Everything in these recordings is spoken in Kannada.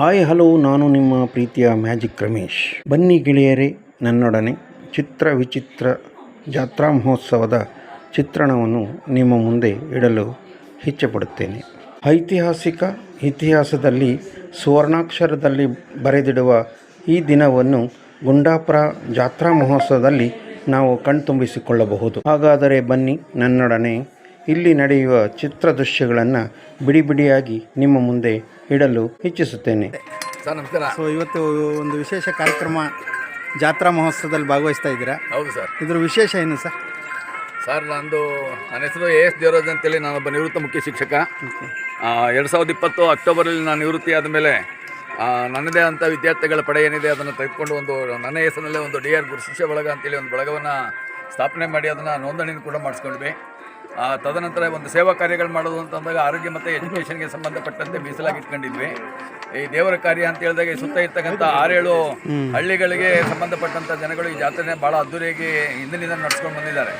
ಹಾಯ್, ಹಲೋ, ನಾನು ನಿಮ್ಮ ಪ್ರೀತಿಯ ಮ್ಯಾಜಿಕ್ ರಮೇಶ್. ಬನ್ನಿ ಗೆಳೆಯರೇ, ನನ್ನೊಡನೆ ಚಿತ್ರ ವಿಚಿತ್ರ ಜಾತ್ರಾ ಮಹೋತ್ಸವದ ಚಿತ್ರಣವನ್ನು ನಿಮ್ಮ ಮುಂದೆ ಇಡಲು ಇಚ್ಛೆಪಡುತ್ತೇನೆ. ಐತಿಹಾಸಿಕ ಇತಿಹಾಸದಲ್ಲಿ, ಸುವರ್ಣಾಕ್ಷರದಲ್ಲಿ ಬರೆದಿಡುವ ಈ ದಿನವನ್ನು ಗುಂಡಾಪುರ ಜಾತ್ರಾ ಮಹೋತ್ಸವದಲ್ಲಿ ನಾವು ಕಣ್ತುಂಬಿಸಿಕೊಳ್ಳಬಹುದು. ಹಾಗಾದರೆ ಬನ್ನಿ, ನನ್ನೊಡನೆ ಇಲ್ಲಿ ನಡೆಯುವ ಚಿತ್ರ ದೃಶ್ಯಗಳನ್ನು ಬಿಡಿ ಬಿಡಿಯಾಗಿ ನಿಮ್ಮ ಮುಂದೆ ಇಡಲು ಇಚ್ಛಿಸುತ್ತೇನೆ. ಸರ್ ನಮಸ್ಕಾರ. ಸೊ ಇವತ್ತು ಒಂದು ವಿಶೇಷ ಕಾರ್ಯಕ್ರಮ ಜಾತ್ರಾ ಮಹೋತ್ಸವದಲ್ಲಿ ಭಾಗವಹಿಸ್ತಾ ಇದ್ದೀರಾ? ಹೌದು ಸರ್. ಇದ್ರ ವಿಶೇಷ ಏನು ಸರ್? ಸರ್ ನಂದು ನನ್ನ ಹೆಸರು ಎ ಎಸ್ ದೇವರಾಜ್ ಅಂತೇಳಿ ನಾನೊಬ್ಬ ನಿವೃತ್ತ ಮುಖ್ಯ ಶಿಕ್ಷಕ. ಎರಡು ಸಾವಿರದ ಇಪ್ಪತ್ತು ಅಕ್ಟೋಬರಲ್ಲಿ ನಾನು ನಿವೃತ್ತಿ ಆದಮೇಲೆ ನನ್ನದೇ ಅಂಥ ವಿದ್ಯಾರ್ಥಿಗಳ ಪಡೆ ಏನಿದೆ ಅದನ್ನು ತೆಗೆದುಕೊಂಡು ಒಂದು ನನ್ನ ಹೆಸರಿನಲ್ಲೇ ಒಂದು ಡಿ ಆರ್ ಗುರು ಶಿಷ್ಯ ಬಳಗ ಅಂತೇಳಿ ಒಂದು ಬಳಗವನ್ನು ಸ್ಥಾಪನೆ ಮಾಡಿ ಅದನ್ನು ನೋಂದಣಿಯನ್ನು ಕೂಡ ಮಾಡಿಸ್ಕೊಂಡ್ವಿ. ತದನಂತರ ಒಂದು ಸೇವಾ ಕಾರ್ಯಗಳು ಮಾಡೋದು ಅಂತ ಅಂದಾಗ ಆರೋಗ್ಯ ಮತ್ತು ಎಜುಕೇಷನ್ಗೆ ಸಂಬಂಧಪಟ್ಟಂತೆ ಮೀಸಲಾಗಿ ಇಟ್ಕೊಂಡಿದ್ವಿ. ಈ ದೇವರ ಕಾರ್ಯ ಅಂತ ಹೇಳಿದಾಗ ಈ ಸುತ್ತ ಇರ್ತಕ್ಕಂಥ ಆರೇಳು ಹಳ್ಳಿಗಳಿಗೆ ಸಂಬಂಧಪಟ್ಟಂಥ ಜನಗಳು ಈ ಜಾತ್ರೆನ ಭಾಳ ಅದ್ದೂರಿಯಾಗಿ ಹಿಂದಿನಿಂದ ನಡ್ಸ್ಕೊಂಡು ಬಂದಿದ್ದಾರೆ.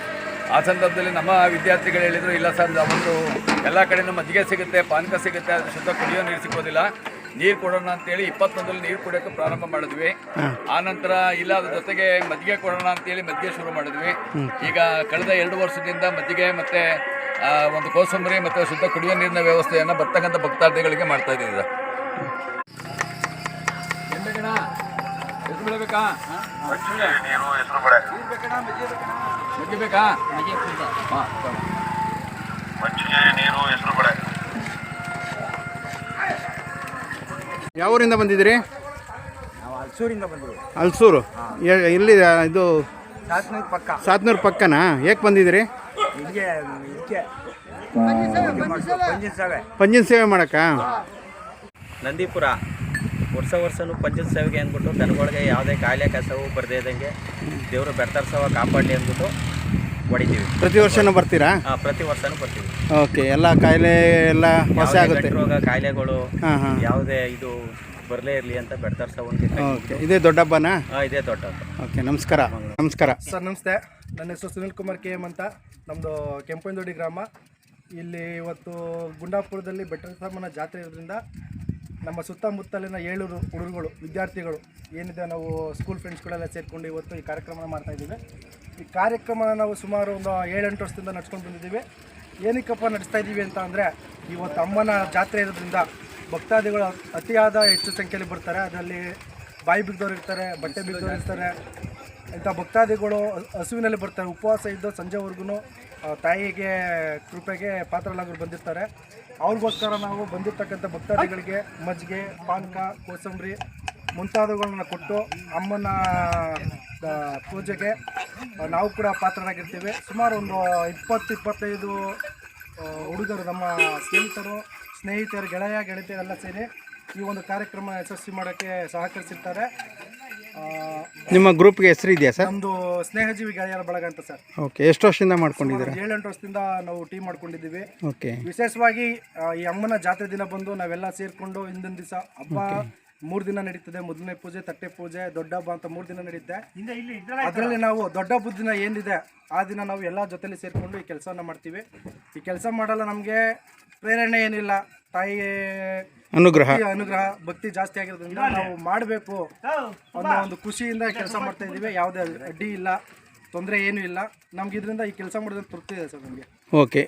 ಆ ಸಂದರ್ಭದಲ್ಲಿ ನಮ್ಮ ವಿದ್ಯಾರ್ಥಿಗಳು ಹೇಳಿದರು ಇಲ್ಲ ಸರ್ ಒಂದು ಎಲ್ಲ ಕಡೆಯೂ ಮಜ್ಜಿಗೆ ಸಿಗುತ್ತೆ ಪಾನಕ ಸಿಗುತ್ತೆ ಶುದ್ಧ ಕುಡಿಯೋ ನೀರು ಸಿಗೋದಿಲ್ಲ ನೀರು ಕೊಡೋಣ ಅಂತೇಳಿ ಇಪ್ಪತ್ತೊಂದರಲ್ಲಿ ನೀರು ಕುಡಿಯೋಕೆ ಪ್ರಾರಂಭ ಮಾಡಿದ್ವಿ. ಆ ನಂತರ ಇಲ್ಲ ಅದ್ರ ಜೊತೆಗೆ ಮಜ್ಜಿಗೆ ಕೊಡೋಣ ಅಂತೇಳಿ ಮಜ್ಜಿಗೆ ಶುರು ಮಾಡಿದ್ವಿ. ಈಗ ಕಳೆದ ಎರಡು ವರ್ಷದಿಂದ ಮಜ್ಜಿಗೆ ಮತ್ತೆ ಒಂದು ಕೋಸಂಬರಿ ಮತ್ತು ಶುದ್ಧ ಕುಡಿಯೋ ನೀರಿನ ವ್ಯವಸ್ಥೆಯನ್ನು ಬರ್ತಕ್ಕಂಥ ಭಕ್ತಾರ್ಥಿಗಳಿಗೆ ಮಾಡ್ತಾ ಇದ್ದೀವಿ. ಸರ್ ಬೇಕಾ? ಮಜ್ಜಿಗೆ ಬೇಕಾ? ಹಾಂ ಮಜ್ಜಿಗೆ ನೀರು ಹೆಸರು ಬೇಳೆ. ಯಾವ ಊರಿಂದ ಬಂದಿದ್ದೀರಿ? ನಾವು ಹಲ್ಸೂರಿಂದ ಬಂದಿದ್ದೀವಿ. ಹಲ್ಸೂರು ಎ- ಎಲ್ಲಿ ಇದು? ಶಾಸನದ ಪಕ್ಕ. ಸಾತ್ನೂರು ಪಕ್ಕನಾ? ಏಕೆ ಬಂದಿದ್ದೀರಿ? ಇದಕ್ಕೆ ಪಂಜಿನ ಸೇವೆ ಮಾಡೋಕ್ಕಾ? ನಂದೀಪುರ. ವರ್ಷ ವರ್ಷನೂ ಪಂಚದ ಸೇವೆಗೆ ಅಂದ್ಬಿಟ್ಟು ದನಗಳಿಗೆ ಯಾವುದೇ ಕಾಯಿಲೆ ಕಸವು ಬರದೇ ಇದ್ದಂಗೆ ದೇವರು ಬೆರ್ತರ್ಸವ ಕಾಪಾಡಲಿ ಅಂದ್ಬಿಟ್ಟು ಹೊಡಿತೀವಿ. ಪ್ರತಿ ವರ್ಷನೂ ಬರ್ತೀರಾ? ಆ, ಪ್ರತಿ ವರ್ಷನೂ ಬರ್ತೀವಿ. ಓಕೆ ಎಲ್ಲ ಕಾಯಿಲೆ ಎಲ್ಲ ಹೊಸ ಯಾವುದೇ ಆಗುತ್ತೆ. ಗಂಟು ರೋಗ ಕಾಯಿಲೆಗಳು ಹಾಂ ಹಾಂ. ಯಾವುದೇ ಇದು ಬರಲೇ ಇರಲಿ ಅಂತ ಬೆರ್ತರ್ಸವಂಗೆ ಓಕೆ ಇದೇ ದೊಡ್ಡ ಹಬ್ಬನಾ? ಇದೇ ದೊಡ್ಡ ಹಬ್ಬ. ಓಕೆ ನಮಸ್ಕಾರ. ನಮಸ್ಕಾರ. ಸರ್ ನಮಸ್ತೆ. ನನ್ನ ಹೆಸರು ಸುನಿಲ್ ಕುಮಾರ್ ಕೆ ಎಂ ಅಂತ. ನಮ್ಮದು ಕೆಂಪನದೊಡ್ಡಿ ಗ್ರಾಮ. ಇಲ್ಲಿ ಇವತ್ತು ಗುಂಡಾಪುರದಲ್ಲಿ ಬೆಟ್ಟಸಮ್ಮನ ಜಾತ್ರೆ ಇರೋದ್ರಿಂದ ನಮ್ಮ ಸುತ್ತಮುತ್ತಲಿನ ಏಳು ಹುಡುಗರುಗಳು ವಿದ್ಯಾರ್ಥಿಗಳು ಏನಿದೆ ನಾವು ಸ್ಕೂಲ್ ಫ್ರೆಂಡ್ಸ್ಗಳೆಲ್ಲ ಸೇರಿಕೊಂಡು ಇವತ್ತು ಈ ಕಾರ್ಯಕ್ರಮನ ಮಾಡ್ತಾ ಇದ್ದೀವಿ. ಈ ಕಾರ್ಯಕ್ರಮನ ನಾವು ಸುಮಾರು ಒಂದು ಏಳೆಂಟು ವರ್ಷದಿಂದ ನಡ್ಸ್ಕೊಂಡು ಬಂದಿದ್ದೀವಿ. ಏನಕ್ಕಪ್ಪ ನಡೆಸ್ತಾ ಇದ್ದೀವಿ ಅಂತ ಅಂದರೆ, ಇವತ್ತು ಅಮ್ಮನ ಜಾತ್ರೆ ಇರೋದ್ರಿಂದ ಭಕ್ತಾದಿಗಳು ಅತಿಯಾದ ಹೆಚ್ಚು ಸಂಖ್ಯೆಯಲ್ಲಿ ಬರ್ತಾರೆ. ಅದರಲ್ಲಿ ಬಾಯಿ ಬಿಗ್ದವ್ರು ಇರ್ತಾರೆ, ಬಟ್ಟೆ ಬಿಗ್ದವ್ರು ಇರ್ತಾರೆ. ಇಂಥ ಭಕ್ತಾದಿಗಳು ಹಸುವಿನಲ್ಲಿ ಬರ್ತಾರೆ. ಉಪವಾಸ ಇದ್ದು ಸಂಜೆವರೆಗೂ ತಾಯಿಗೆ ಕೃಪೆಗೆ ಪಾತ್ರಲಾಗರು ಬಂದಿರ್ತಾರೆ. ಅವ್ರಿಗೋಸ್ಕರ ನಾವು ಬಂದಿರ್ತಕ್ಕಂಥ ಭಕ್ತಾದಿಗಳಿಗೆ ಮಜ್ಜಿಗೆ, ಪಾನಕ, ಕೋಸಂಬರಿ ಮುಂತಾದವುಗಳನ್ನ ಕೊಟ್ಟು ಅಮ್ಮನ ಪೂಜೆಗೆ ನಾವು ಕೂಡ ಪಾತ್ರರಾಗಿರ್ತೀವಿ. ಸುಮಾರು ಒಂದು ಇಪ್ಪತ್ತು ಇಪ್ಪತ್ತೈದು ಹುಡುಗರು ನಮ್ಮ ಸ್ನೇಹಿತರು ಸ್ನೇಹಿತರು ಗೆಳೆಯ ಗೆಳತಿಯರೆಲ್ಲ ಸೇರಿ ಈ ಒಂದು ಕಾರ್ಯಕ್ರಮ ಯಶಸ್ವಿ ಮಾಡೋಕ್ಕೆ ಸಹಕರಿಸಿರ್ತಾರೆ. ನಿಮ್ಮ ಗ್ರೂಪ್ಗೆ ಹೆಸರು ಇದೆಯಾ ಸರ್? ನಮ್ಮದು ಸ್ನೇಹಜೀವಿ ಗೆಳೆಯರ ಬಳಗ ಅಂತ ಸರ್. ಓಕೆ ಎಷ್ಟು ವರ್ಷದಿಂದ ಮಾಡ್ಕೊಂಡಿದ್ದಾರೆ? ಏಳೆಂಟು ವರ್ಷದಿಂದ ನಾವು ಟೀಮ್ ಮಾಡ್ಕೊಂಡಿದ್ದೀವಿ. ಓಕೆ. ವಿಶೇಷವಾಗಿ ಈ ಅಮ್ಮನ ಜಾತ್ರೆ ದಿನ ಬಂದು ನಾವೆಲ್ಲ ಸೇರಿಕೊಂಡು ಹಿಂದಿನ ದಿವಸ ಹಬ್ಬ ಮೂರು ದಿನ ನಡೀತದೆ ಮೊದಲನೇ ಪೂಜೆ ತಟ್ಟೆ ಪೂಜೆ ದೊಡ್ಡ ಹಬ್ಬ ಅಂತ ಮೂರು ದಿನ ನಡೆಯುತ್ತೆ ಅದರಲ್ಲಿ ನಾವು ದೊಡ್ಡ ಹಬ್ಬದ ದಿನ ಏನಿದೆ ಆ ದಿನ ನಾವು ಎಲ್ಲ ಜೊತೆಲಿ ಸೇರಿಕೊಂಡು ಈ ಕೆಲಸನ ಮಾಡ್ತೀವಿ. ಈ ಕೆಲಸ ಮಾಡಲ್ಲ ನಮಗೆ ಪ್ರೇರಣೆ ಏನಿಲ್ಲ. ತಾಯಿ ಅನುಗ್ರಹ. ಅನುಗ್ರಹ ಭಕ್ತಿ ಜಾಸ್ತಿ ಆಗಿರೋದ್ರಿಂದ ನಾವು ಮಾಡಬೇಕು ಅನ್ನೋ ಒಂದು ಖುಷಿಯಿಂದ ಕೆಲಸ ಮಾಡ್ತಾ ಇದ್ದೀವಿ. ಯಾವುದೇ ಅಡ್ಡಿ ಇಲ್ಲ. ತೊಂದರೆ ಏನೂ ಇಲ್ಲ. ನಮ್ಗೆ ಇದರಿಂದ ಈ ಕೆಲಸ ಮಾಡೋದ್ರಿಂದ ತೃಪ್ತಿ ಇದೆ ಸರ್ ನಮಗೆ. ಓಕೆ.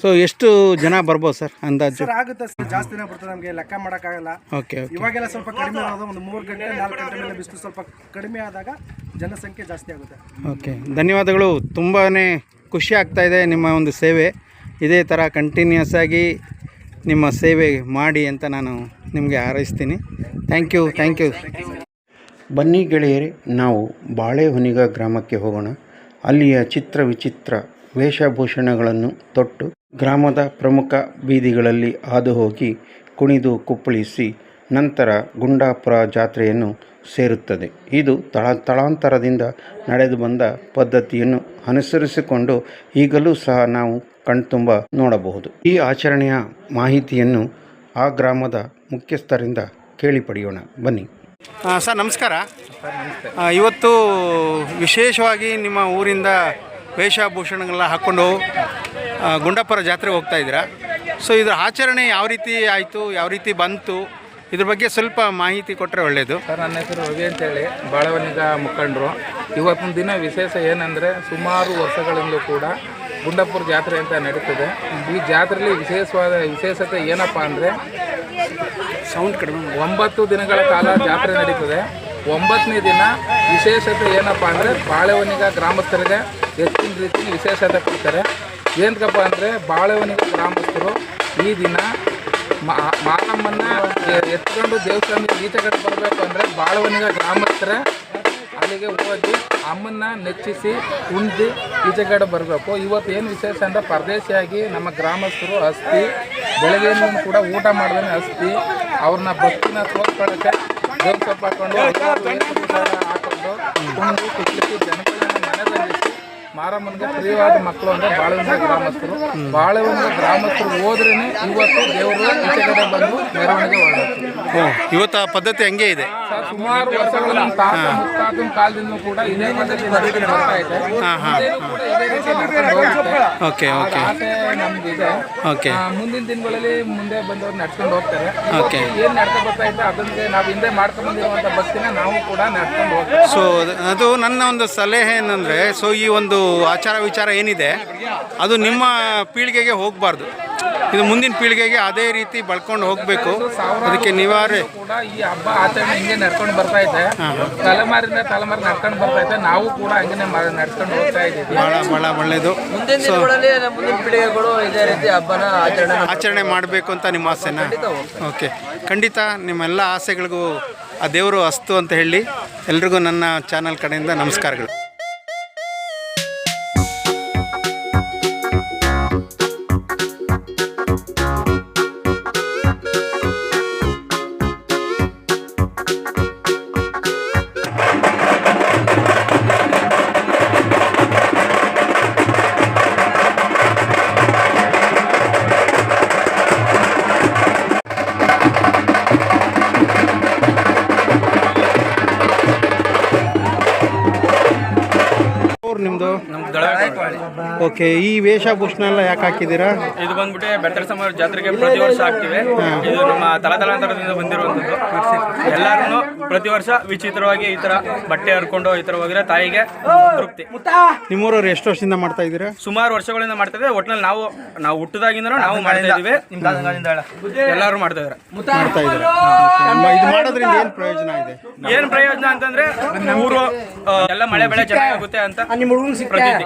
ಸೊ ಎಷ್ಟು ಜನ ಬರ್ಬೋದು ಸರ್ ಅಂದಾಜು? ಸರ್ ಆಗುತ್ತೆ ಸರ್. ಜಾಸ್ತಿನೇ ಬರ್ತದೆ ನಮಗೆ. ಲೆಕ್ಕ ಮಾಡೋಕ್ಕಾಗಲ್ಲ. Okay okay. ಇವಾಗೆಲ್ಲ ಸ್ವಲ್ಪ ಕಡಿಮೆ ಆಗೋದು ಒಂದು ಮೂರು ಗಂಟೆ ನಾಲ್ಕು ಗಂಟೆ ಮೇಲೆ ಬಿಸಿಲು ಸ್ವಲ್ಪ ಕಡಿಮೆ ಆದಾಗ ಜನಸಂಖ್ಯೆ ಜಾಸ್ತಿ ಆಗುತ್ತೆ. ಓಕೆ. ಧನ್ಯವಾದಗಳು. ತುಂಬಾ ಖುಷಿ ಆಗ್ತಾ ಇದೆ ನಿಮ್ಮ ಒಂದು ಸೇವೆ. ಇದೇ ಥರ ಕಂಟಿನ್ಯೂಸ್ ಆಗಿ ನಿಮ್ಮ ಸೇವೆ ಮಾಡಿ ಅಂತ ನಾನು ನಿಮಗೆ ಹಾರೈಸ್ತೀನಿ. ಥ್ಯಾಂಕ್ ಯು ಥ್ಯಾಂಕ್ ಯು ಬನ್ನಿ ಗೆಳೆಯರೇ, ನಾವು ಬಾಳೆಹೊನಿಗ ಗ್ರಾಮಕ್ಕೆ ಹೋಗೋಣ. ಅಲ್ಲಿಯ ಚಿತ್ರ ವಿಚಿತ್ರ ವೇಷಭೂಷಣಗಳನ್ನು ತೊಟ್ಟು ಗ್ರಾಮದ ಪ್ರಮುಖ ಬೀದಿಗಳಲ್ಲಿ ಹಾದು ಹೋಗಿ ಕುಣಿದು ಕುಪ್ಪಳಿಸಿ ನಂತರ ಗುಂಡಾಪುರ ಜಾತ್ರೆಯನ್ನು ಸೇರುತ್ತದೆ. ಇದು ತಳ ತಳಾಂತರದಿಂದ ನಡೆದು ಬಂದ ಪದ್ಧತಿಯನ್ನು ಅನುಸರಿಸಿಕೊಂಡು ಈಗಲೂ ಸಹ ನಾವು ಕಣ್ತುಂಬ ನೋಡಬಹುದು. ಈ ಆಚರಣೆಯ ಮಾಹಿತಿಯನ್ನು ಆ ಗ್ರಾಮದ ಮುಖ್ಯಸ್ಥರಿಂದ ಕೇಳಿ ಪಡೆಯೋಣ. ಬನ್ನಿ. ಸರ್, ನಮಸ್ಕಾರ. ಇವತ್ತು ವಿಶೇಷವಾಗಿ ನಿಮ್ಮ ಊರಿಂದ ವೇಷಭೂಷಣಗಳನ್ನ ಹಾಕ್ಕೊಂಡು ಗುಂಡಪ್ಪರ ಜಾತ್ರೆಗೆ ಹೋಗ್ತಾ ಇದ್ದೀರಾ. ಸೊ ಇದರ ಆಚರಣೆ ಯಾವ ರೀತಿ ಆಯಿತು, ಯಾವ ರೀತಿ ಬಂತು, ಇದ್ರ ಬಗ್ಗೆ ಸ್ವಲ್ಪ ಮಾಹಿತಿ ಕೊಟ್ಟರೆ ಒಳ್ಳೆಯದು ಸರ್, ನನ್ನ ಹೆಸರು ರವಿ ಅಂತೇಳಿ ಬಾಳವನಿಗ ಮುಖಂಡರು. ಇವತ್ತಿನ ದಿನ ವಿಶೇಷ ಏನಂದರೆ, ಸುಮಾರು ವರ್ಷಗಳಿಂದಲೂ ಕೂಡ ಗುಂಡಪ್ಪರ ಜಾತ್ರೆ ಅಂತ ನಡೀತದೆ. ಈ ಜಾತ್ರೆಯಲ್ಲಿ ವಿಶೇಷವಾದ ವಿಶೇಷತೆ ಏನಪ್ಪ ಅಂದರೆ ಸೌಂಡ್ ಕಡಿಮೆ ಒಂಬತ್ತು ದಿನಗಳ ಕಾಲ ಜಾತ್ರೆ ನಡೀತದೆ. ಒಂಬತ್ತನೇ ದಿನ ವಿಶೇಷತೆ ಏನಪ್ಪ ಅಂದರೆ ಬಾಳೆವನಿಗ ಗ್ರಾಮಸ್ಥರಿಗೆ ಹೆಚ್ಚಿನ ರೀತಿ ವಿಶೇಷತೆ ಕೊಡ್ತಾರೆ. ಏನಕ್ಕಪ್ಪ ಅಂದರೆ ಬಾಳೆವನಿಗ ಗ್ರಾಮಸ್ಥರು ಈ ದಿನ ಮಾ- ಮಾರಮ್ಮನ್ನ ಎ- ಎತ್ಕೊಂಡು ದೇವಸ್ಥಾನದ ಈಚೆ ಕಡೆ ಬರಬೇಕು ಅಂದರೆ ಬಾಳೆವನಿಗ ಗ್ರಾಮಸ್ಥರೇ ಅಲ್ಲಿಗೆ ಹೋಗಿ ಅಮ್ಮನ್ನ ನೆಚ್ಚಿಸಿ, ಉಂಡು ಈಚೆ ಬರಬೇಕು. ಇವತ್ತು ಏನು ವಿಶೇಷ ಅಂದರೆ ಪರದೇಶಿಯಾಗಿ ನಮ್ಮ ಗ್ರಾಮಸ್ಥರು ಅಸ್ತಿ ಬೆಳಗ್ಗೆಯಿಂದ ಕೂಡ ಊಟ ಮಾಡಿದ್ರೆ ಅಸ್ತಿ. ಅವ್ರನ್ನ ಭಕ್ತಿನ ತೋರ್ಸ್ಕೊಳ್ಳೋಕ್ಕೆ ದೇವ್ರ ಹಾಕೊಂಡು ಹಾಕೊಂಡು ಜನಗಳನ್ನ ಮಾರಮ್ಮನಿಗೆ ಪ್ರಿಯವಾದ ಮಕ್ಕಳು ಅಂದ್ರೆ ಬಾಳೆವಂದ ಗ್ರಾಮಸ್ಥರು. ಬಾಳೆವಂದ ಗ್ರಾಮಸ್ಥರು ಹೋದ್ರೇನೆ ಇವತ್ತು ದೇವರು ಕಡೆ ಬಂದು ಮೆರವಣಿಗೆ ಹೊರಡೋದು ಓ ಇವತ್ತು ಆ ಪದ್ಧತಿ ಹಂಗೆ ಇದೆ. ಸುಮಾರು ವರ್ಷಗಳ ನಮ್ಮ ತಾತ ಮುತ್ತಾತನ ಕಾಲದಿಂದ ಕೂಡ ಇದೇ ಪದ್ಧತಿ ನಡ್ಕೊಂಡು ಬರ್ತಾ ಇದೆ. ಮುಂದೆನೂ ಕೂಡ ಇದೇ ರೀತಿ ನಡ್ಕೊಂಡು ಹೋಗುತ್ತೆ. Okay okay. ಆಸೆ ನಮ್ದಿದೆ ಓಕೆ. ಆ, ಮುಂದಿನ ದಿನಗಳಲ್ಲಿ ಮುಂದೆ ಬಂದವ್ರು ನಡ್ಕೊಂಡು ಹೋಗ್ತಾರೆ. ಓಕೆ. ಏನ್ ನಡ್ಕೊಂಡು ಬರ್ತಾ ಇದ್ರೆ ಅದನ್ನೇ ನಾವು ಹಿಂದೆ ಮಾಡ್ಕೊಂಡು ಬಂದಿರುವಂತ ಭಕ್ತಿನ ನಾವು ಕೂಡ ನಡ್ಕೊಂಡು ಹೋಗ್ತೀವಿ. ಸೊ ಅದು ನನ್ನ ಒಂದು ಸಲಹೆ ಏನಂದರೆ ಸೊ ಈ ಒಂದು ಆಚಾರ ವಿಚಾರ ಏನಿದೆ ಅದು ನಿಮ್ಮ ಪೀಳಿಗೆಗೆ ಹೋಗಬಾರ್ದು. ಇದು ಮುಂದಿನ ಪೀಳಿಗೆಗೆ ಅದೇ ರೀತಿ ಬಳ್ಕೊಂಡು ಹೋಗಬೇಕು. ಅದಕ್ಕೆ ನಿವಾರೆ. ಕೂಡ ಈ ಹಬ್ಬ ಆಚರಣೆ ಹಿಂಗೆ ನಡ್ಕೊಂಡು ಬರ್ತಾ ಇದೆ ತಲೆಮಾರಿಂದ ತಲೆಮಾರಿ ನಡ್ಕೊಂಡು ಬರ್ತಾ ಇದೆ ನಾವು ಕೂಡ ಹಂಗೆ ನಡ್ಕೊಂಡು ಹೋಗ್ತಾ ಇದ್ದೀವಿ ಬಹಳ ಬಹಳ ಒಳ್ಳೆಯದು. ಮುಂದಿನ ದಿನಗಳಲ್ಲಿ ಮುಂದಿನ ಪೀಳಿಗೆಗಳು ಇದೇ ರೀತಿ ಹಬ್ಬನ ಆಚರಣೆ ಆಚರಣೆ ಮಾಡಬೇಕು ಅಂತ ನಿಮ್ಮ ಆಸೆನಾ? ಓಕೆ. ಖಂಡಿತ ನಿಮ್ಮೆಲ್ಲ ಆಸೆಗಳಿಗೂ ಆ ದೇವರು ಅಸ್ತು ಅಂತ ಹೇಳಿ ಎಲ್ರಿಗೂ ನನ್ನ ಚಾನಲ್ ಕಡೆಯಿಂದ ನಮಸ್ಕಾರಗಳು. ಓಕೆ ಈ ವೇಷಭೂಷಣ ಎಲ್ಲ ಯಾಕೆ ಹಾಕಿದ್ದೀರಾ? ಇದು ಬಂದ್ಬಿಟ್ಟು ಬೆಟ್ಟರ ಸಮಾರ ಜಾತ್ರೆಗೆ ಪ್ರತಿ ವರ್ಷ ಆಗ್ತಿವೆ ಇದು ನಮ್ಮ ತಲತಲಾಂತರದಿಂದ ಬಂದಿರುವಂಥದ್ದು. ಎಲ್ಲರೂ ಪ್ರತಿ ವರ್ಷ ವಿಚಿತ್ರವಾಗಿ ಈ ತರ ಬಟ್ಟೆ ಹರ್ಕೊಂಡು ಈ ತರ ಹೋಗಿದ್ರೆ ತಾಯಿಗೆ ತೃಪ್ತಿ. ನಿಮ್ಮೂರವ್ರು ಎಷ್ಟು ವರ್ಷದಿಂದ ಮಾಡ್ತಾ ಇದ್ದೀರಾ? ಸುಮಾರು ವರ್ಷಗಳಿಂದ ಮಾಡ್ತಾ ಇದ್ದೀವಿ ಒಟ್ನಲ್ಲಿ ನಾವು ನಾವು ಹುಟ್ಟದಾಗಿಂದ ನಾವು ಮಾಡ್ತಾ ಇದೀವಿ ಎಲ್ಲರೂ ಮಾಡ್ತಾ ಇದಾರೆ ಮಾಡ್ತಾ ಇದ್ದೀರಾ. ಇದು ಮಾಡೋದ್ರಿಂದ ಏನು ಪ್ರಯೋಜನ ಇದೆ? ಏನ್ ಪ್ರಯೋಜನ ಅಂತಂದ್ರೆ ಊರು ಎಲ್ಲ ಮಳೆ ಬೆಳೆ ಚೆನ್ನಾಗುತ್ತೆ ಅಂತ ಪ್ರತೀತಿ.